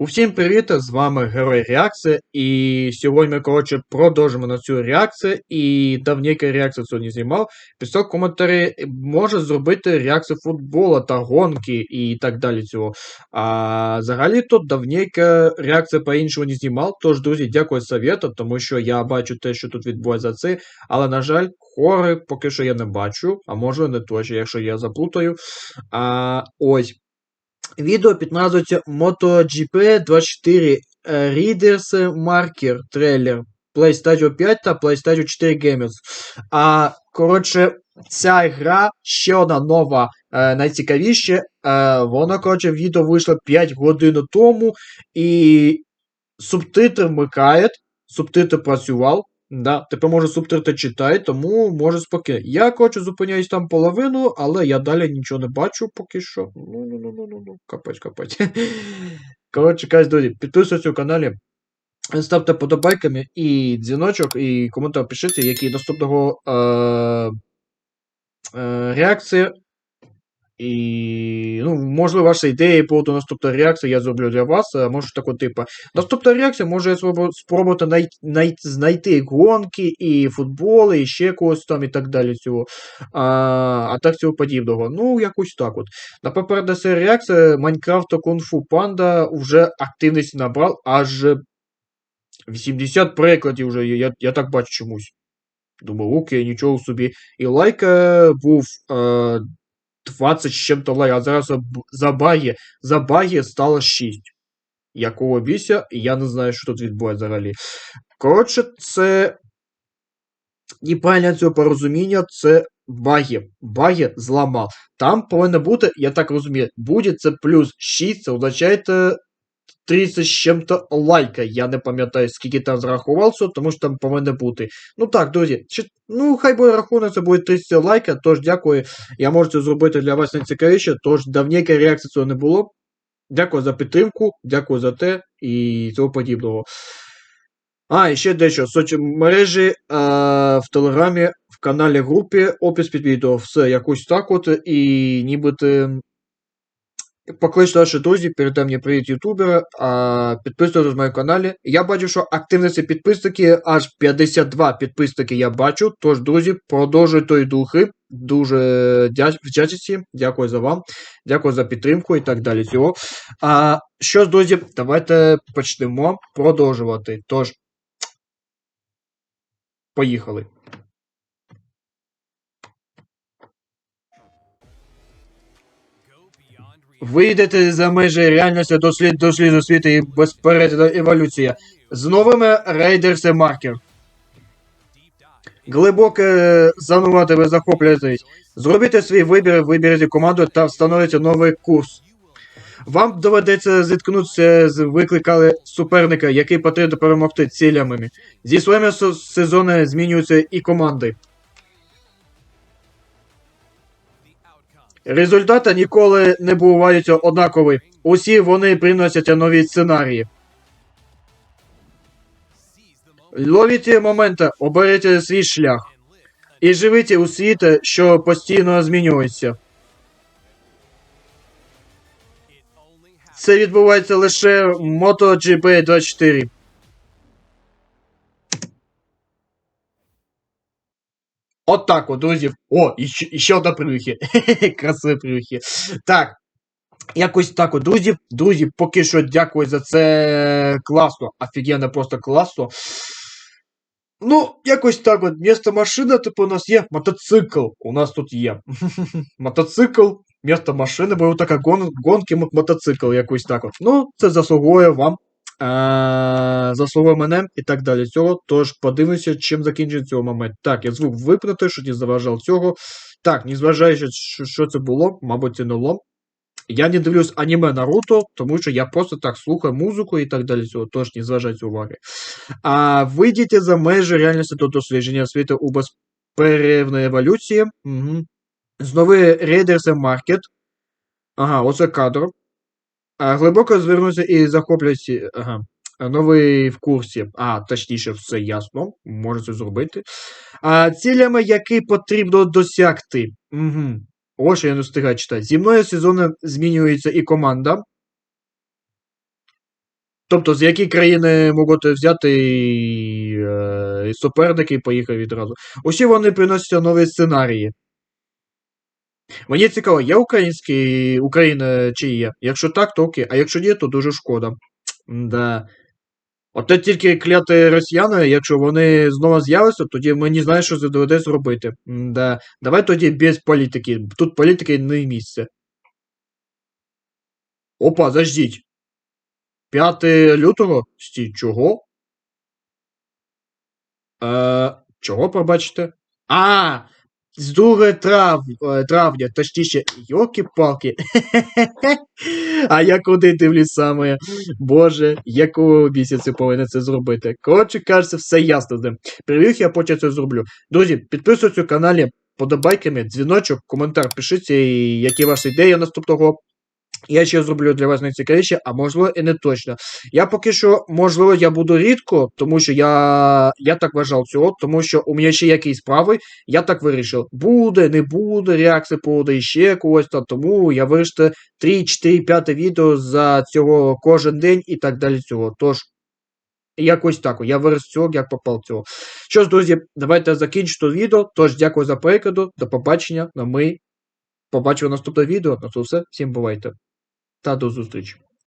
Усім привіт! З вами Герой Реакція. І сьогодні ми, коротше, продовжимо на цю реакцію. І давненька реакція сьогодні знімав. Пісок коментарі може зробити реакцію футбола та гонки і так далі цього. А взагалі тут давненька реакція по-іншому не знімав. Тож, друзі, дякую за совєту, тому що я бачу те, що тут відбувається це. Але, на жаль, хори поки що я не бачу, а може не точно, якщо я заплутаю. А, ось. Відео під назвою MotoGP 24 е, Readers Marker трейлер PlayStation 5 та PlayStation 4 Gamers. А, коротше, ця гра ще одна нова, е, найцікавіше. Е, вона, коротше, відео вийшло 5 годин тому, і субтитр вмикає, субтитр працював. Да, тепер може субтитри читає, тому може спокійно. Я, коротше, зупиняюсь там половину, але я далі нічого не бачу поки що. Ну, ну, ну, ну, ну, ну, капець, капець. Коротше, кажуть, друзі, підписуйтесь на каналі, ставте подобайками і дзвіночок, і коментар пишіть, які наступного е- е- реакції. І, ну, можливо, ваші ідеї по наступної реакції я зроблю для вас. Може такого типу. Наступна реакція може спробувати най, най, знайти гонки і футбол, і ще когось там і так далі. Цього. А, а так цього подібного. Ну, якось так от. На попередня ця реакція Майнкрафта Fu Panda вже активність набрав аж 80 прикладів вже. Я, я так бачу чомусь. Думаю, окей, нічого собі. І лайк е, був. Е, 20 з чим-то лай. а зараз за баги, за баги стало 6. Якого біся, я не знаю, що тут відбувається взагалі. Коротше, це неправильне цього порозуміння, це баги. Баги зламав. Там повинно бути, я так розумію, буде це плюс 6, це означає 30 з чим-то лайка. Я не пам'ятаю, скільки там зрахувався, тому що там повинно бути. Ну так, друзі, ну хай буде рахунок, це буде 30 лайка, тож дякую. Я можу це зробити для вас найцікавіше, тож давненька реакції цього не було. Дякую за підтримку, дякую за те і цього подібного. А, і ще дещо. Соцмережі е, в Телеграмі, в каналі групі, опис під відео, все якось так от, і нібито Покличте ваші друзі, передам мені привіт ютубера, а, підписуйтесь на моєму каналі. Я бачу, що активності підписники, аж 52 підписники я бачу. Тож, друзі, продовжуйте духи. Дуже дя- вдячні, дякую за вам, дякую за підтримку і так далі. Цього. А, що ж, друзі, давайте почнемо продовжувати. Тож, поїхали. Вийдете за межі реальності до слід до сліду світу і безпередна еволюція. З новими рейдерси маркер. Глибоке занувати ви захоплюєтесь. Зробіть свій вибір, виберіть команду та встановите новий курс. Вам доведеться зіткнутися з викликали суперника, який потрібно перемогти цілями. Зі своїми сезони змінюються і команди. Результати ніколи не бувають однакові. Усі вони приносять нові сценарії. Ловіть моменти, оберіть свій шлях. І живіть у світі, що постійно змінюється. Це відбувається лише в MotoGP 24. От так от, друзі. О, і ще, одна привіхи. Красиві привіхи. Так. Якось так от, друзі. Друзі, поки що дякую за це класно. Офігенно, просто класно. Ну, якось так от. Місто машина, типу, у нас є мотоцикл. У нас тут є. мотоцикл, місто машини, бо така гон, гонки мотоцикл, якось так от. Ну, це заслуговує вам. Е, заслуговує мене і так далі цього. Тож подивимося, чим закінчиться цього момент. Так, я звук випнути, що не заважав цього. Так, незважаючи, що, що це було, мабуть, це не лом. Я не дивлюсь аніме Наруто, тому що я просто так слухаю музику і так далі цього, тож не зважайте уваги. А вийдіть за межі реальності до дослідження світу у безперервної еволюції. Угу. Знову рейдерси маркет. Ага, оце кадр. Глибоко звернувся і захоплюється. Ага. Новий в курсі. А, точніше, все ясно. Може це зробити. А, цілями, які потрібно досягти. Угу. Ось я не встигаю читати. Зі мною сезоном змінюється і команда. Тобто, з які країни можуть взяти е, суперники і поїхав відразу. Усі вони приносять нові сценарії. Мені цікаво, є український Україна чи є? Якщо так, то окей. А якщо ні, то дуже шкода. Да. От тільки кляти росіяни, якщо вони знову з'являться, тоді мені знаєш, що це доведеться робити. Да. Давай тоді без політики. Тут політики не місце. Опа, заждіть. 5 лютого? Стій, чого? Е, чого пробачите? А! З 2 трав... е, травня, точніше, йоки-палки. а я куди дивлюсь саме? Боже, якого місяця повинен це зробити? Коротше, кажеться, все ясно з ним. Привіт, я потім це зроблю. Друзі, підписуйтесь на каналі, подобайками, дзвіночок, коментар пишіть, які ваші ідеї наступного. Я ще зроблю для вас найцікавіше, а можливо і не точно. Я поки що, можливо, я буду рідко, тому що я я так вважав цього, тому що у мене ще якісь справи, я так вирішив. Буде, не буде, реакція буде ще когось там, тому я вирішив 3, 4, 5 відео за цього кожен день і так далі цього. Тож, якось так. Я виріс цього, як попав цього. Що ж, друзі, давайте закінчимо відео. Тож, дякую за перегляд, до побачення. На ми побачимо наступне відео. На це все. Всім бувайте. Та до зустрічі.